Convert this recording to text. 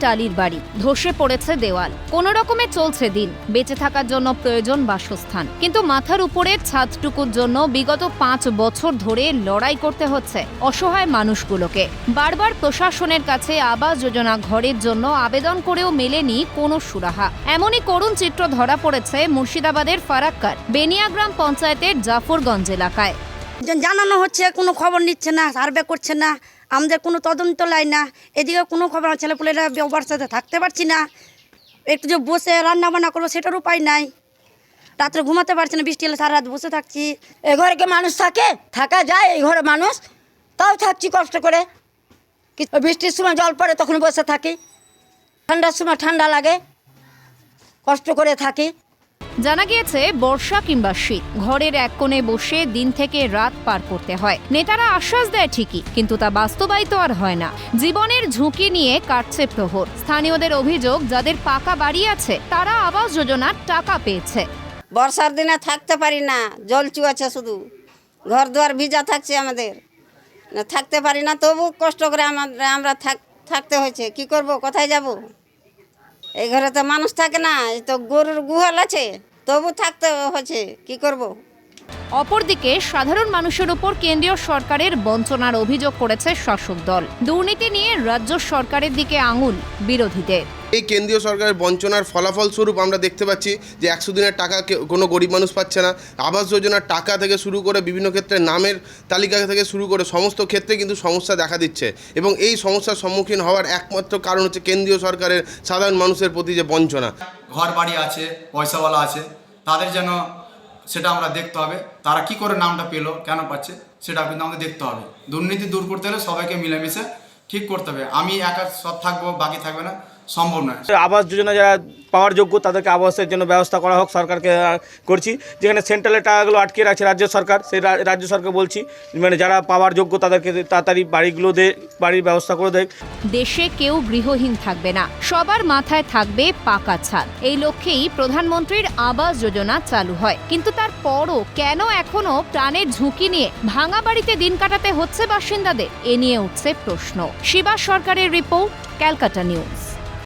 টালির বাড়ি। ধসে পড়েছে দেওয়াল। কোনো রকমে চলছে দিন। বেঁচে থাকার জন্য প্রয়োজন বাসস্থান। কিন্তু মাথার উপরের ছাদটুকুর জন্য বিগত পাঁচ বছর ধরে লড়াই করতে হচ্ছে অসহায় মানুষগুলোকে। বারবার প্রশাসনের কাছে আবাস যোজনা ঘরের জন্য আবেদন করেও মেলেনি কোনো সুরাহা। এমনই করুণ চিত্র ধরা পড়েছে মুর্শিদাবাদের ফারাক্কার বেনিয়াগ্রাম পঞ্চায়েতের জাফরগঞ্জ এলাকায়। জানানো হচ্ছে, কোনো খবর নিচ্ছে না, সার্ভে করছে না। আমাদের কোনো তদন্ত লাই না। এদিকে কোনো খবর ছেলেপুলেরা ব্যবহার সাথে থাকতে পারছি না। একটু যে বসে রান্না বান্না করব সেটার উপায় নাই। রাত্রে ঘুমাতে পারছি না, বৃষ্টি হলে সারা রাত বসে থাকছি। এ ঘরে কি মানুষ থাকে? থাকা যায় এই ঘরে মানুষ? তাও থাকছি কষ্ট করে। বৃষ্টির সময় জল পড়ে তখন বসে থাকি। ঠান্ডার সময় ঠান্ডা লাগে। কষ্ট করে থাকি। জানা গিয়েছে, বর্ষা কিংবা শীত, ঘরের এক কোণে বসে দিন থেকে রাত পার করতে হয়। নেতারা আশ্বাস দেয় ঠিকই, কিন্তু তা বাস্তবায়িত আর হয় না। জীবনের ঝুঁকি নিয়ে কাটছে প্রহর। স্থানীয়দের অভিযোগ, যাদের পাকা বাড়ি আছে, তারা আবাস যোজনার টাকা পেয়েছে। বর্ষার দিনে থাকতে পারি না, জল চুয়াছে শুধু। ঘর দুয়ার ভিজা থাকছে আমাদের। থাকতে পারি না, তবু কষ্ট করে আমরা থাক থাকতে হয়েছে। কি করব, কোথায় যাব? এই ঘরে তো মানুষ থাকে না, এই তো গরুর গুহাল আছে, তবু থাকতে হচ্ছে, কি করব। অপরদিকে সাধারণ মানুষের উপর কেন্দ্রীয় সরকারের বঞ্চনার অভিযোগ করেছে শাসক দল। দুর্নীতি নিয়ে রাজ্য সরকারের দিকে আঙুল বিরোধীদের। এই কেন্দ্রীয় সরকারের বঞ্চনার ফলাফল স্বরূপ আমরা দেখতে পাচ্ছি যে একশো দিনের টাকা কোনো গরিব মানুষ পাচ্ছে না। আবাস যোজনার টাকা থেকে শুরু করে বিভিন্ন ক্ষেত্রে নামের তালিকা থেকে শুরু করে সমস্ত ক্ষেত্রে কিন্তু সমস্যা দেখা দিচ্ছে। এবং এই সমস্যার সম্মুখীন হওয়ার একমাত্র কারণ হচ্ছে কেন্দ্রীয় সরকারের সাধারণ মানুষের প্রতি যে বঞ্চনা। ঘর বাড়ি আছে পয়সাওয়ালা আছে তাদের যেন সেটা আমরা দেখতে হবে। তারা কি করে নামটা পেল, কেন পাচ্ছে, সেটা কিন্তু আমাদের দেখতে হবে। দুর্নীতি দূর করতে হলে সবাইকে মিলেমিশে ঠিক করতে হবে। আমি একা সব থাকব, বাকি থাকবে না। সম্ভব নয়। আবাস যোজনা যারা পাওয়ার যোগ্য তাদেরকে আবাসের জন্য ব্যবস্থা করা হোক সরকারকে করছি। যেখানে সেন্ট্রালের টাকাগুলো আটকে রাখছে রাজ্য সরকার সেই রাজ্য সরকার বলছি মানে যারা পাওয়ার যোগ্য তাদেরকে তাড়াতাড়ি বাড়িগুলো দে বাড়ির ব্যবস্থা করে দেয় দেশে কেউ গৃহহীন থাকবে না সবার মাথায় থাকবে পাকা ছাদ। এই লক্ষ্যেই প্রধানমন্ত্রীর আবাস যোজনা চালু হয়। কিন্তু তার পরও কেন এখনও প্রাণের ঝুঁকি নিয়ে ভাঙা বাড়িতে দিন কাটাতে হচ্ছে বাসিন্দাদের? এ নিয়ে উঠছে প্রশ্ন। শিবা সরকারের রিপোর্ট ক্যালকাটা নিউজ।